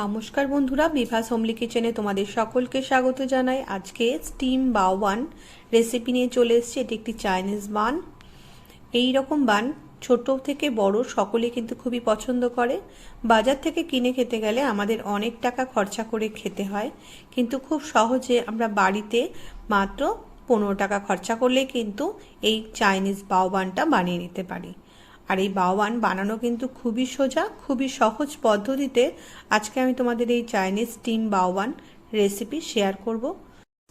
নমস্কার বন্ধুরা, বিভাস হোমলি কিচেনে তোমাদের সকলকে স্বাগত জানাই। আজকে স্টিম বাওয়ান রেসিপি নিয়ে চলে এসেছি, এটি একটি চাইনিজ বান এই রকম বান ছোট থেকে বড় সকলে কিন্তু খুবই পছন্দ করে। বাজার থেকে কিনে খেতে গেলে আমাদের অনেক টাকা খরচা করে খেতে হয়। কিন্তু খুব সহজে আমরা বাড়িতে মাত্র পনেরো টাকা খরচা করলে কিন্তু এই চাইনিজ বাওবানটা বানিয়ে নিতে পারি। আর এই বাওয়ান বানানো কিন্তু খুবই সোজা, খুবই সহজ পদ্ধতিতে আজকে আমি তোমাদের এই Chinese steam bun recipe share করব।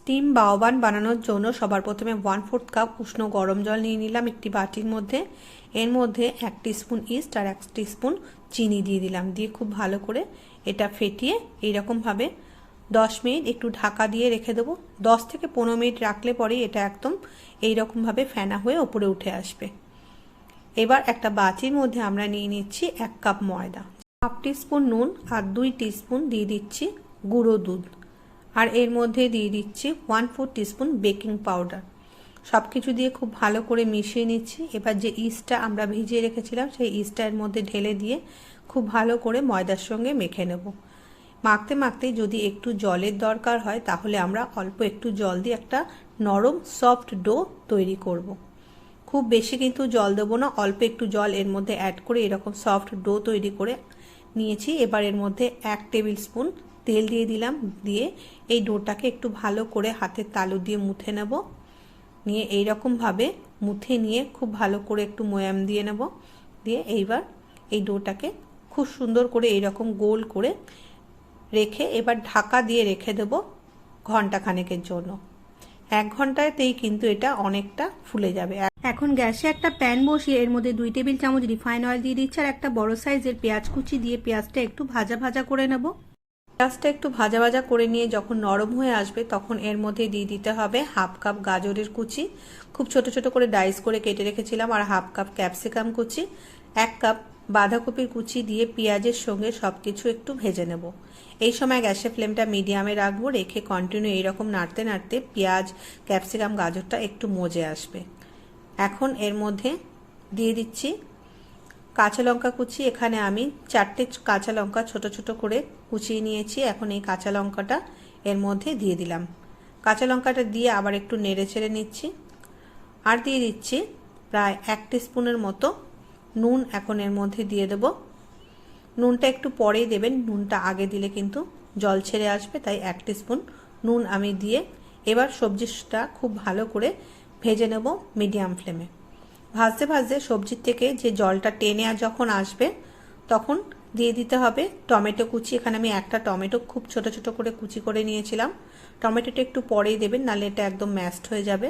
স্টিম বাওয়ান বানানোর জন্য সবার প্রথমে ওয়ান ফোর্থ কাপ উষ্ণ গরম জল নিয়ে নিলাম একটি বাটির মধ্যে। এর মধ্যে এক স্পুন ইস্ট আর এক স্পুন চিনি দিয়ে দিলাম, দিয়ে খুব ভালো করে এটা ফেটিয়ে এইরকমভাবে দশ মিনিট একটু ঢাকা দিয়ে রেখে দেবো। দশ থেকে পনেরো মিনিট রাখলে পরেই এটা একদম এইরকমভাবে ফেনা হয়ে ওপরে উঠে আসবে। এবার একটা বাটির মধ্যে আমরা নিয়ে নিচ্ছি এক কাপ ময়দা। হাফ টিস্পুন নুন আর দুই টিস্পুন দিয়ে দিচ্ছি গুঁড়ো দুধ। আর এর মধ্যে দিয়ে দিচ্ছি one four teaspoon baking powder. সব কিছু দিয়ে খুব ভালো করে মিশিয়ে নিচ্ছি। এবার যে ইস্টটা আমরা ভিজিয়ে রেখেছিলাম, সেই ইস্টটা এর মধ্যে ঢেলে দিয়ে খুব ভালো করে ময়দার সঙ্গে মেখে নেব। মাখতে মাখতে যদি একটু জলের দরকার হয়, তাহলে আমরা অল্প একটু জল দিয়ে একটা নরম সফট ডো তৈরি করব। খুব বেশি কিন্তু জল দেবো না, অল্প একটু জল এর মধ্যে অ্যাড করে এরকম সফট ডো তৈরি করে নিয়েছি। এবার এর মধ্যে এক টেবিল স্পুন তেল দিয়ে দিলাম, দিয়ে এই ডোটাকে একটু ভালো করে হাতের তালু দিয়ে মুথে নেব। নিয়ে এই রকমভাবে মুথে নিয়ে খুব ভালো করে একটু ময়াম দিয়ে নেব। দিয়ে এইবার এই ডোটাকে খুব সুন্দর করে এইরকম গোল করে রেখে এবার ঢাকা দিয়ে রেখে দেব ঘণ্টা খানেকের জন্য। এক ঘন্টাতেই কিন্তু এটা অনেকটা ফুলে যাবে। এখন গ্যাসে একটা প্যান বসিয়ে এর মধ্যে দুই টেবিল চামচ রিফাইন অয়েল দিয়ে দিচ্ছি আর একটা বড় সাইজের পেঁয়াজ কুচি দিয়ে পেঁয়াজটা একটু ভাজা ভাজা করে নেব। পেঁয়াজটা একটু ভাজা ভাজা করে নিয়ে যখন নরম হয়ে আসবে তখন এর মধ্যে দিয়ে দিতে হবে হাফ কাপ গাজরের কুচি। খুব ছোট ছোট করে ডাইস করে কেটে রেখেছিলাম আর হাফ কাপ ক্যাপসিকাম কুচি। এক কাপ বাঁধাকপির কুচি দিয়ে পেঁয়াজের সঙ্গে সব কিছু একটু ভেজে নেব। এই সময় গ্যাসের ফ্লেমটা মিডিয়ামে রাখব, রেখে কন্টিনিউ এইরকম নাড়তে নাড়তে পেঁয়াজ, ক্যাপসিকাম, গাজরটা একটু মজে আসবে। এখন এর মধ্যে দিয়ে দিচ্ছি কাঁচা লঙ্কা কুচি। এখানে আমি চারটে কাঁচা লঙ্কা ছোট ছোট করে কুচিয়ে নিয়েছি। এখন এই কাঁচা লঙ্কাটা এর মধ্যে দিয়ে দিলাম। কাঁচা লঙ্কাটা দিয়ে আবার একটু নেড়ে ছেড়ে নিচ্ছি। আর দিয়ে দিচ্ছি প্রায় এক স্পুনের মতো নুন এখন এর মধ্যে দিয়ে দেব। নুনটা একটু পরেই দেবেন। নুনটা আগে দিলে কিন্তু জল ছেড়ে আসবে, তাই এক স্পুন নুন আমি দিয়ে এবার সবজিটা খুব ভালো করে ভেজে নেব মিডিয়াম ফ্লেমে। ভাজতে ভাজতে সবজির থেকে যে জলটা টেনে আর যখন আসবে, তখন দিয়ে দিতে হবে টমেটো কুচি। এখানে আমি একটা টমেটো খুব ছোট ছোট করে কুচি করে নিয়েছিলাম। টমেটোটা একটু পরেই দেবেন, নাহলে এটা একদম ম্যাশড হয়ে যাবে।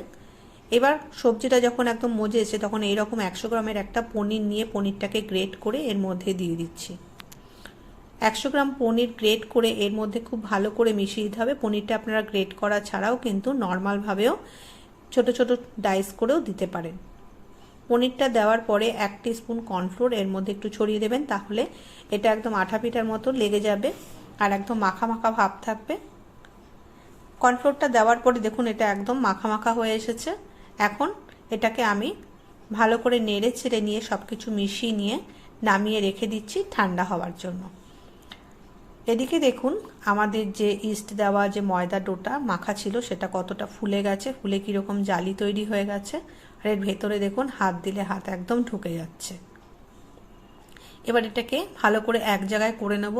এবার সবজিটা যখন একদম মজে এসে তখন এইরকম একশো গ্রামের একটা পনির নিয়ে পনিরটাকে গ্রেট করে এর মধ্যে দিয়ে দিচ্ছি। একশো গ্রাম পনির গ্রেট করে এর মধ্যে খুব ভালো করে মিশিয়ে দিতে হবে। পনিরটা আপনারা গ্রেট করা ছাড়াও কিন্তু নর্মালভাবেও ছোট ছোট ডাইস করেও দিতে পারেন। পনিরটা দেওয়ার পরে এক স্পুন কর্নফ্লোর এর মধ্যে একটু ছড়িয়ে দেবেন, তাহলে এটা একদম আঠা পিঠার মতো লেগে যাবে আর একদম মাখা মাখা ভাব থাকবে। কর্নফ্লোরটা দেওয়ার পরে দেখুন এটা একদম মাখা মাখা হয়ে এসেছে। এখন এটাকে আমি ভালো করে নেড়ে ছেড়ে নিয়ে সব কিছু মিশিয়ে নিয়ে নামিয়ে রেখে দিচ্ছি ঠান্ডা হওয়ার জন্য। এদিকে দেখুন আমাদের যে ইস্ট দেওয়া যে ময়দা ডোটা মাখা ছিল সেটা কতটা ফুলে গেছে, ফুলে কীরকম জালি তৈরি হয়ে গেছে আর এর ভেতরে দেখুন হাত দিলে হাত একদম ঢুকে যাচ্ছে। এবার এটাকে ভালো করে এক জায়গায় করে নেব।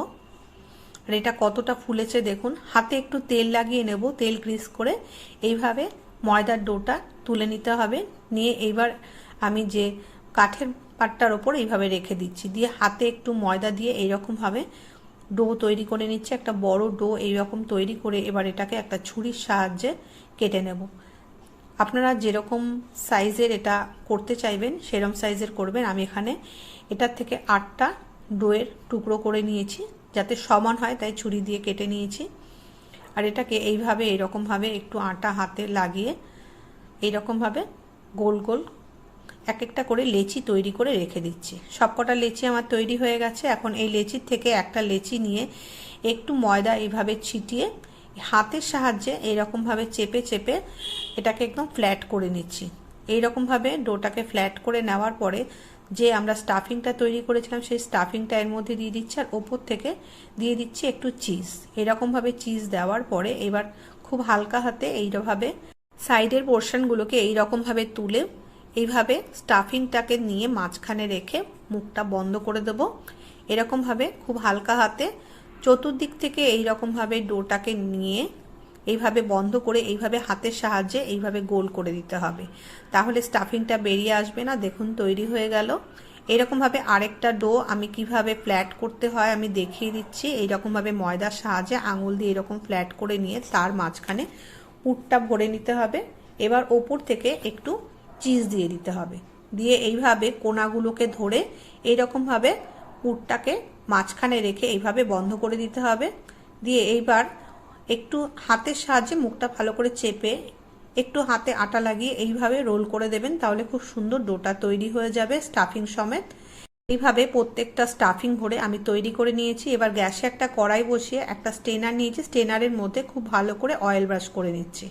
আর এটা কতটা ফুলেছে দেখুন, হাতে একটু তেল লাগিয়ে নেব, তেল গ্রিস করে। এইভাবে ময়দার ডোটা তুলে নিতে হবে। নিয়ে এইবার আমি যে কাঠের পাটটার ওপর এইভাবে রেখে দিচ্ছি। দিয়ে হাতে একটু ময়দা দিয়ে এইরকমভাবে ডো তৈরি করে নিচ্ছে। একটা বড় ডো এইরকম তৈরি করে এবার এটাকে একটা ছুরির সাহায্যে কেটে নেব। আপনারা যেরকম সাইজের এটা করতে চাইবেন সেরকম সাইজের করবেন। আমি এখানে এটার থেকে আটটা ডোয়ের টুকরো করে নিয়েছি, যাতে সমান হয়, তাই ছুরি দিয়ে কেটে নিয়েছি। আর এটাকে এইভাবে, এইরকমভাবে একটু আটা হাতে লাগিয়ে এইরকমভাবে গোল গোল এক একটা করে লেচি তৈরি করে রেখে দিচ্ছি। সবকটা লেচি আমার তৈরি হয়ে গেছে। এখন এই লেচির থেকে একটা লেচি নিয়ে একটু ময়দা এইভাবে ছিটিয়ে হাতের সাহায্যে এইরকমভাবে চেপে চেপে এটাকে একদম ফ্ল্যাট করে নিচ্ছি। এইরকমভাবে ডোটাকে ফ্ল্যাট করে নেওয়ার পরে যে আমরা স্টাফিংটা তৈরি করেছিলাম, সেই স্টাফিংটা এর মধ্যে দিয়ে দিচ্ছি আর ওপর থেকে দিয়ে দিচ্ছি একটু চিজ এরকমভাবে চিজ দেওয়ার পরে এবার খুব হালকা হাতে এইভাবে সাইডের পোর্শনগুলোকে এইরকমভাবে তুলে এইভাবে স্টাফিংটাকে নিয়ে মাঝখানে রেখে মুখটা বন্ধ করে দেব। এরকমভাবে খুব হালকা হাতে চতুর্দিক থেকে এইরকমভাবে ডোটাকে নিয়ে এইভাবে বন্ধ করে এইভাবে হাতের সাহায্যে এইভাবে গোল করে দিতে হবে। তাহলে স্টাফিংটা বেরিয়ে আসবে না। দেখুন, তৈরি হয়ে গেল। এরকমভাবে আরেকটা ডো আমি কীভাবে ফ্ল্যাট করতে হয় আমি দেখিয়ে দিচ্ছি। এইরকমভাবে ময়দার সাহায্যে আঙুল দিয়ে এরকম ফ্ল্যাট করে নিয়ে তার মাঝখানে পুরটা ভরে নিতে হবে। এবার ওপর থেকে একটু চিজ দিয়ে দিতে হবে। দিয়ে এইভাবে কোনাগুলোকে ধরে এইরকমভাবে পুরটাকে মাঝখানে রেখে এইভাবে বন্ধ করে দিতে হবে। দিয়ে এইবার একটু হাতের সাহায্যে মুখটা ভালো করে চেপে একটু হাতে আটা লাগিয়ে এইভাবে রোল করে দেবেন, তাহলে খুব সুন্দর ডোটা তৈরি হয়ে যাবে স্টাফিং সমেত। এইভাবে প্রত্যেকটা স্টাফিং ভরে আমি তৈরি করে নিয়েছি। এবার গ্যাসে একটা কড়াই বসিয়ে একটা স্টেনার নিয়েছি। স্টেনারের মধ্যে খুব ভালো করে অয়েল ব্রাশ করে নিচ্ছি।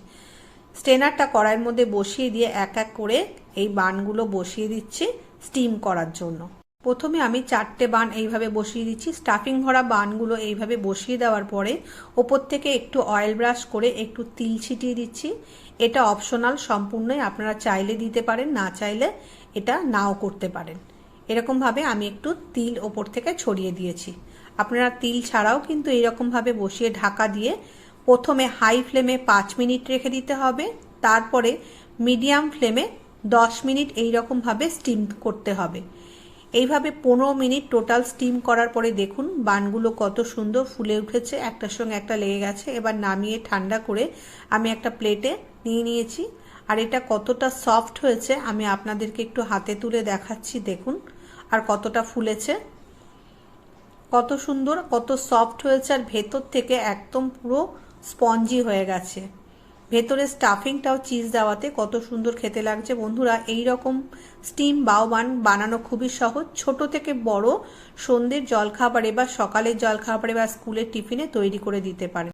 স্টেনারটা কড়াইয়ের মধ্যে বসিয়ে দিয়ে এক এক করে এই বানগুলো বসিয়ে দিচ্ছি স্টিম করার জন্য। প্রথমে আমি চারটে বান এইভাবে বসিয়ে দিচ্ছি। স্টাফিং ভরা বানগুলো এইভাবে বসিয়ে দেওয়ার পরে ওপর থেকে একটু অয়েল ব্রাশ করে একটু তিল ছিটিয়ে দিচ্ছি। এটা অপশনাল সম্পূর্ণই আপনারা চাইলে দিতে পারেন, না চাইলে এটা নাও করতে পারেন। এরকমভাবে আমি একটু তিল ওপর থেকে ছড়িয়ে দিয়েছি। আপনারা তিল ছাড়াও কিন্তু এইরকমভাবে বসিয়ে ঢাকা দিয়ে প্রথমে হাই ফ্লেমে পাঁচ মিনিট রেখে দিতে হবে। তারপরে মিডিয়াম ফ্লেমে দশ মিনিট এইরকমভাবে স্টিম করতে হবে। এইভাবে পনেরো মিনিট টোটাল স্টিম করার পরে দেখুন বানগুলো কত সুন্দর ফুলে উঠেছে। একটার সঙ্গে একটা লেগে গেছে। এবার নামিয়ে ঠান্ডা করে আমি একটা প্লেটে নিয়ে নিয়েছি। আর এটা কতটা সফট হয়েছে, আমি আপনাদেরকে একটু হাতে তুলে দেখাচ্ছি, দেখুন। আর কতটা ফুলেছে। কত সুন্দর, কত সফট হয়েছে, আর ভেতর থেকে একদম পুরো স্পঞ্জি হয়ে গেছে। ভেতরে স্টাফিংটাও চিজ দেওয়াতে কত সুন্দর খেতে লাগছে। বন্ধুরা এই রকম স্টিম বাউবান বানানো খুবই সহজ। ছোট থেকে বড় সন্ধ্যের জলখাবারে বা সকালের জলখাবারে বা স্কুলের টিফিনে তৈরি করে দিতে পারে।